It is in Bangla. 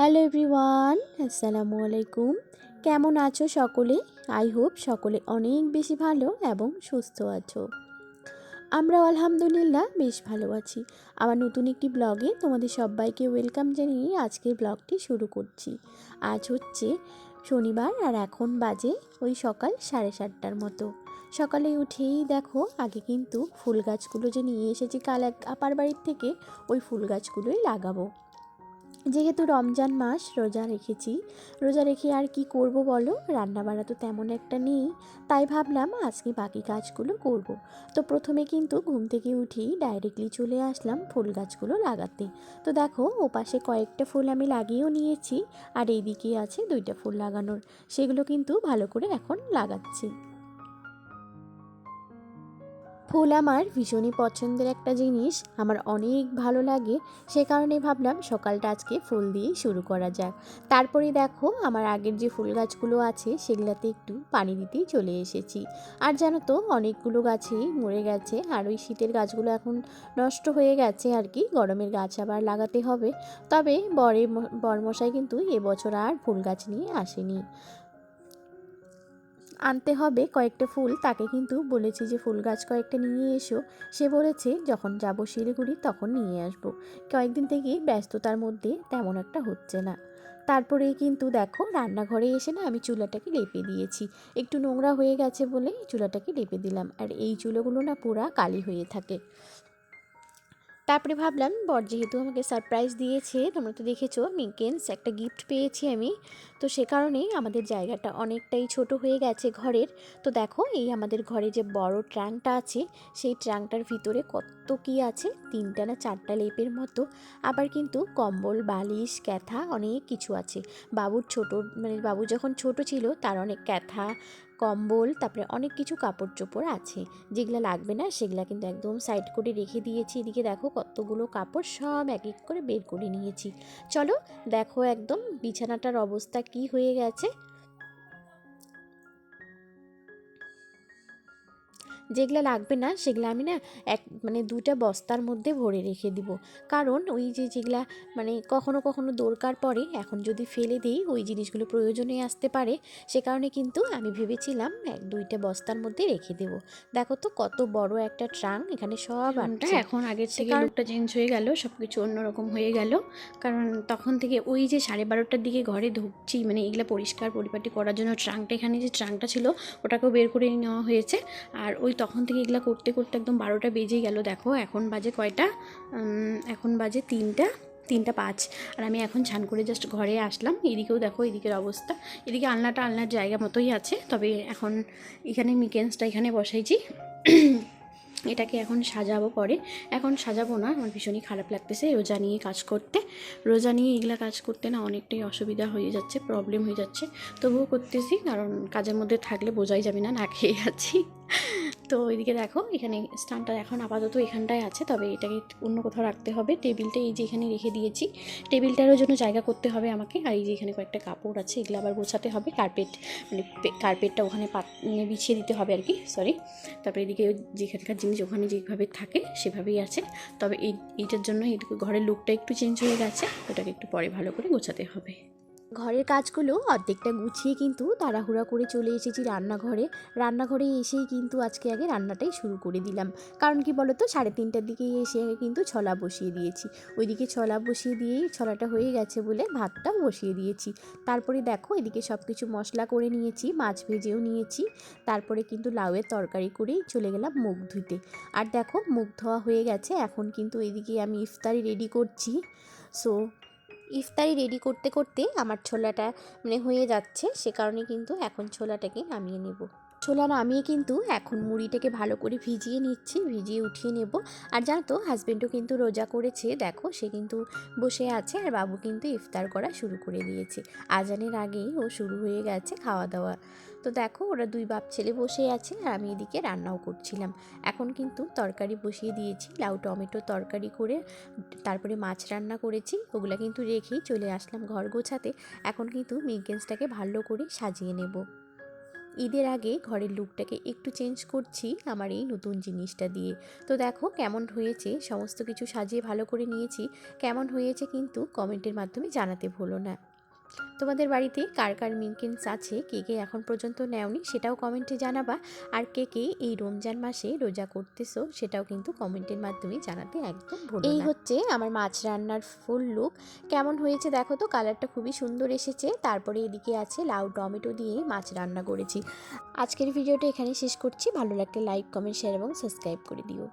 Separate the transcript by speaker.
Speaker 1: হ্যালো এভরিওয়ান, আসসালামু আলাইকুম। কেমন আছো সকলে? আই হোপ সকলে অনেক বেশি ভালো এবং সুস্থ আছো। আমরা আলহামদুলিল্লাহ বেশ ভালো আছি। আমার নতুন একটি ব্লগে তোমাদের সবাইকে ওয়েলকাম জানিয়ে আজকের ব্লগটি শুরু করছি। আজ হচ্ছে শনিবার আর এখন বাজে ওই সকাল সাড়ে সাতটার মতো। সকালে উঠেই দেখো, আগে কিন্তু ফুল গাছগুলো যে নিয়ে এসেছি কাল এক আপার বাড়ির থেকে ওই ফুল গাছগুলোই লাগাবো। যেহেতু রমজান মাস, রোজা রেখেছি। রোজা রেখে আর কি করব বলো? রান্নাবাড়া তো তেমন একটা নেই। তাই ভাবলাম আজকে বাকি কাজগুলো করব। তো প্রথমে কিন্তু ঘুম থেকে উঠেই ডাইরেক্টলি চলে আসলাম ফুল গাছগুলো লাগাতে। তো দেখো, ওপাশে কয়েকটা ফুল আমি লাগিয়েও নিয়েছি, আর এইদিকে আছে দুইটা ফুল লাগানোর। সেগুলো কিন্তু ভালো করে এখন লাগাচ্ছি। ফুল আমার ভীষণই পছন্দের একটা জিনিস, আমার অনেক ভালো লাগে, সে কারণে ভাবলাম সকালটা আজকে ফুল দিয়েই শুরু করা যাক। তারপরে দেখো আমার আগের যে ফুল গাছগুলো আছে, সেগুলাতে একটু পানি দিতেই চলে এসেছি। আর জানো তো, অনেকগুলো গাছেই মরে গেছে, আর ওই শীতের গাছগুলো এখন নষ্ট হয়ে গেছে আর কি, গরমের গাছ আবার লাগাতে হবে। তবে বরে বরমশাই কিন্তু এবছর আর ফুল গাছ নিয়ে আসেনি। আনতে হবে কয়েকটা ফুল। তাকে কিন্তু বলেছি যে, ফুল গাছ কয়েকটা নিয়ে এসো। সে বলেছে, যখন যাব শিলিগুড়ি তখন নিয়ে আসব। কয়েকদিন থেকেই ব্যস্ততার মধ্যে তেমন একটা হচ্ছে না। তারপরে কিন্তু দেখো, রান্নাঘরে এসে না আমি চুলাটাকে লেপে দিয়েছি। একটু নোংরা হয়ে গেছে বলে চুলাটাকে লেপে দিলাম। আর এই চুলোগুলো না পুরা কালি হয়ে থাকে। তারপরে ভাবলাম, বর যেহেতু আমাকে সারপ্রাইজ দিয়েছে, তোমরা তো দেখেছ মিকেন্স একটা গিফট পেয়েছি আমি। তো সে কারণেই আমাদের জায়গাটা অনেকটাই ছোট হয়ে গেছে ঘরের। তো দেখো, এই আমাদের ঘরে যে বড় ট্রাঙ্কটা আছে, সেই ট্রাঙ্কটার ভিতরে কত কি আছে, তিনটা না চারটা লেপের মতো। আবার কিন্তু কম্বল, বালিশ, ক্যাথা অনেক কিছু আছে। বাবুর ছোট মানে বাবু যখন ছোট ছিল, তার অনেক ক্যাথা কম্বল, তারপরে অনেক কিছু কাপড় চোপড় আছে। যেগুলো লাগবে না, সেগুলো কিন্তু একদম সাইড করে রেখে দিয়েছি। এদিকে দেখো কতগুলো কাপড়, সব এক এক করে বের করে নিয়েছি। চলো দেখো একদম বিছানাটার অবস্থা কি হয়ে গেছে। যেগুলো লাগবে না সেগুলো আমি না এক মানে দুটা বস্তার মধ্যে ভরে রেখে দিব। কারণ ওই যে যেগুলা মানে কখনো কখনো দরকার পড়ে এখন যদি ফেলে দিই ওই জিনিসগুলো প্রয়োজনে আসতে পারে। সে কারণে কিন্তু আমি ভেবেছিলাম এক দুইটা বস্তার মধ্যে রেখে দেব। দেখো তো কত বড় একটা ট্রাং এখানে সব
Speaker 2: আটটা
Speaker 1: আটটা
Speaker 2: এখন আগের থেকে লুকটা চেঞ্জ হয়ে গেল সব কিছু অন্যরকম হয়ে গেল। কারণ তখন থেকে ওই যে সাড়ে বারোটার দিকে ঘরে ঢুকছি মানে এগুলো পরিষ্কার পরিপাটি করার জন্য ট্রাঙ্কটা এখানে যে ট্রাঙ্কটা ছিল ওটাকেও বের করে নেওয়া হয়েছে। আর ওই তখন থেকে এগুলো করতে করতে একদম বারোটা বেজে গেল, দেখো। এখন বাজে কয়টা? এখন বাজে তিনটা তিনটা পাঁচ। আর আমি এখন ছান করে জাস্ট ঘরে আসলাম। এদিকেও দেখো, এদিকের অবস্থা। এদিকে আলনাটা আলনার জায়গা মতোই আছে, তবে এখন এখানে মিকেন্সটা এখানে বসাইছি। এটাকে এখন সাজাবো পরে। এখন সাজাবো না, আমার ভীষণই খারাপ লাগতেছে রোজা নিয়ে কাজ করতে। রোজা নিয়ে এগুলা কাজ করতে না অনেকটাই অসুবিধা হয়ে যাচ্ছে প্রবলেম হয়ে যাচ্ছে। তবুও করতেছি, কারণ কাজের মধ্যে থাকলে বোঝাই যাবে না না খেয়ে আছি। তো এদিকে দেখো, এখানে স্টানটা এখন আপাতত এখানটায় আছে, তবে এটাকে অন্য কোথাও রাখতে হবে। টেবিলটা এই যে এখানে রেখে দিয়েছি। টেবিলটারও জন্য জায়গা করতে হবে আমাকে, আর এই যে এখানে কয়েকটা কাপড় আছে, এগুলো আবার গোছাতে হবে। কার্পেট মানে কার্পেটটা ওখানে পাত মানে বিছিয়ে দিতে হবে আর কি সরি তারপরে এদিকে যেখানকার জিনিস ওখানে যেভাবে থাকে, সেভাবেই আছে। তবে এই এইটার জন্য ঘরের লুকটা একটু চেঞ্জ হয়ে গেছে, ওটাকে একটু পরে ভালো করে গোছাতে হবে।
Speaker 1: ঘরের কাজগুলো অর্ধেকটা গুছিয়ে কিন্তু তাড়াহুড়া করে চলে এসেছি রান্নাঘরে। রান্নাঘরে এসেই কিন্তু আজকে আগে রান্নাটাই শুরু করে দিলাম। কারণ কি বলতো, সাড়ে তিনটার দিকে এসে আগে কিন্তু ছলা বসিয়ে দিয়েছি। ওইদিকে ছলা বসিয়ে দিয়েই ছলাটা হয়ে গেছে বলে ভাতটাও বসিয়ে দিয়েছি। তারপরে দেখো, এদিকে সব কিছু মশলা করে নিয়েছি, মাছ ভেজেও নিয়েছি। তারপরে কিন্তু লাউয়ের তরকারি করেই চলে গেলাম মুখ ধুইতে আর দেখো মুখ ধোয়া হয়ে গেছে, এখন কিন্তু এদিকে আমি ইফতারি রেডি করছি। সো ইফতারি রেডি করতে করতে আমার ছোলাটা মানে হয়ে যাচ্ছে, সে কারণে কিন্তু এখন ছোলাটাকে নামিয়ে নেব। ছোলা নামিয়ে কিন্তু এখন মুড়িটাকে ভালো করে ভিজিয়ে নিচ্ছি, ভিজিয়ে উঠিয়ে নেব। আর জানো তো হাজব্যান্ডও কিন্তু রোজা করেছে, দেখো, সে কিন্তু বসে আছে আর বাবু কিন্তু ইফতার করা শুরু করে দিয়েছে। আজানের আগেই ও শুরু হয়ে গেছে খাওয়া দাওয়া। তো দেখো, ওরা দুই বাপ ছেলে বসে আছে আর আমি এদিকে রান্নাও করছিলাম। এখন কিন্তু তরকারি বসিয়ে দিয়েছি, লাউ টমেটো তরকারি করে তারপরে মাছ রান্না করেছি, ওগুলো কিন্তু রেখেই চলে আসলাম ঘর গোছাতে। এখন কিন্তু মিকেন্সটাকে ভালো করে সাজিয়ে নেব। ঈদের আগে ঘরের লুকটাকে একটু চেঞ্জ করছি আমার এই নতুন জিনিসটা দিয়ে। তো দেখো কেমন হয়েছে, সমস্ত কিছু সাজিয়ে ভালো করে নিয়েছি। কেমন হয়েছে কিন্তু কমেন্টের মাধ্যমে জানাতে ভুলো না। তোমাদের বাড়িতে কার কার মিনকেন্স আছে? কে কে এখন পর্যন্ত নেওনি সেটাও কমেন্টে জানাবা। আর কে কে এই রমজান মাসে রোজা করতেছো সেটাও কিন্তু কমেন্টের মাধ্যমে জানাতে একদম ভুলো এই হচ্ছে আমার মাছ রান্নার ফুল লুক। কেমন হয়েছে দেখো তো? কালারটা খুবই সুন্দর এসেছে। তারপরে এদিকে আছে লাউ টমেটো দিয়ে মাছ রান্না করেছি। আজকের ভিডিওটা এখানে শেষ করছি। ভালো লাগলে লাইক কমেন্ট শেয়ার এবং সাবস্ক্রাইব করে দিও।